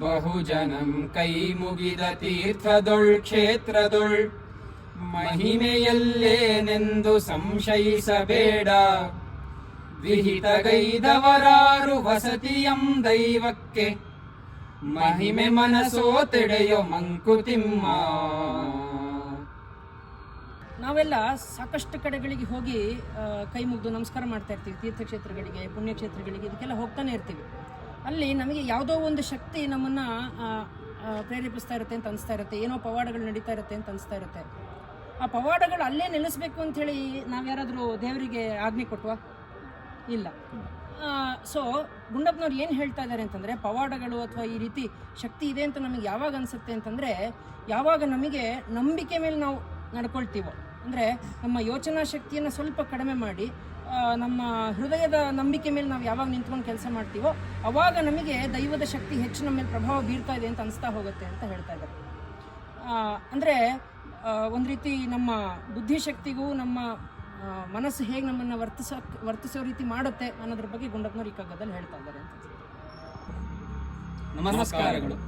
ಬಹುಜನಂ ಕೈ ಮುಗಿದ ತೀರ್ಥದೊಳ್ ಕ್ಷೇತ್ರದೊಳ್. ಮಹಿಮೆಯಲ್ಲೇನೆಂದು ಸಂಶಯಿಸಬೇಡ. ವಿಹಿತಗೈದವರಾರು ವಸತಿಯಂ ದೈವಕ್ಕೆ. ಮಹಿಮೆ ಮನಸೋ ತೆಡೆಯೋ ಮಂಕುತಿಮ್ಮ ನಾವೆಲ್ಲ ಸಾಕಷ್ಟು ಕಡೆಗಳಿಗೆ ಹೋಗಿ ಕೈ ಮುಗಿದು ನಮಸ್ಕಾರ ಮಾಡ್ತಾ ಇರ್ತೀವಿ. ತೀರ್ಥಕ್ಷೇತ್ರಗಳಿಗೆ, ಪುಣ್ಯಕ್ಷೇತ್ರಗಳಿಗೆ, ಇದಕ್ಕೆಲ್ಲ ಹೋಗ್ತಾನೆ ಇರ್ತೀವಿ. ಅಲ್ಲಿ ನಮಗೆ ಯಾವುದೋ ಒಂದು ಶಕ್ತಿ ನಮ್ಮನ್ನು ಪ್ರೇರೇಪಿಸ್ತಾ ಇರುತ್ತೆ ಅಂತ ಅನಿಸ್ತಾ ಇರುತ್ತೆ. ಏನೋ ಪವಾಡಗಳು ನಡೀತಾ ಇರುತ್ತೆ ಅಂತ ಅನಿಸ್ತಾ ಇರುತ್ತೆ. ಆ ಪವಾಡಗಳು ಅಲ್ಲೇ ನಿಲ್ಲಿಸ್ಬೇಕು ಅಂಥೇಳಿ ನಾವು ಯಾರಾದರೂ ದೇವರಿಗೆ ಆಜ್ಞೆ ಕೊಟ್ಟುವ ಇಲ್ಲ. ಸೊ ಗುಂಡಪ್ಪನವ್ರು ಏನು ಹೇಳ್ತಾ ಇದ್ದಾರೆ ಅಂತಂದರೆ, ಪವಾಡಗಳು ಅಥವಾ ಈ ರೀತಿ ಶಕ್ತಿ ಇದೆ ಅಂತ ನಮಗೆ ಯಾವಾಗ ಅನಿಸುತ್ತೆ ಅಂತಂದರೆ, ಯಾವಾಗ ನಮಗೆ ನಂಬಿಕೆ ಮೇಲೆ ನಾವು ನಡ್ಕೊಳ್ತೀವೋ. ಅಂದರೆ ನಮ್ಮ ಯೋಚನಾ ಶಕ್ತಿಯನ್ನು ಸ್ವಲ್ಪ ಕಡಿಮೆ ಮಾಡಿ ನಮ್ಮ ಹೃದಯದ ನಂಬಿಕೆ ಮೇಲೆ ನಾವು ಯಾವಾಗ ನಿಂತ್ಕೊಂಡು ಕೆಲಸ ಮಾಡ್ತೀವೋ, ಅವಾಗ ನಮಗೆ ದೈವದ ಶಕ್ತಿ ಹೆಚ್ಚು ನಮ್ಮ ಮೇಲೆ ಪ್ರಭಾವ ಬೀರ್ತಾ ಇದೆ ಅಂತ ಅನಿಸ್ತಾ ಹೋಗುತ್ತೆ ಅಂತ ಹೇಳ್ತಾ ಇದ್ದಾರೆ. ಅಂದರೆ ಒಂದು ರೀತಿ ನಮ್ಮ ಬುದ್ಧಿಶಕ್ತಿಗೂ ನಮ್ಮ ಮನಸ್ಸು ಹೇಗೆ ನಮ್ಮನ್ನು ವರ್ತಿಸೋ ವರ್ತಿಸೋ ರೀತಿ ಮಾಡುತ್ತೆ ಅನ್ನೋದ್ರ ಬಗ್ಗೆ ಗುಂಡಪ್ಪನವ್ರು ಈ ಕಗ್ಗದಲ್ಲಿ ಹೇಳ್ತಾ ಇದ್ದಾರೆ ಅಂತ ನಮಸ್ಕಾರಗಳು.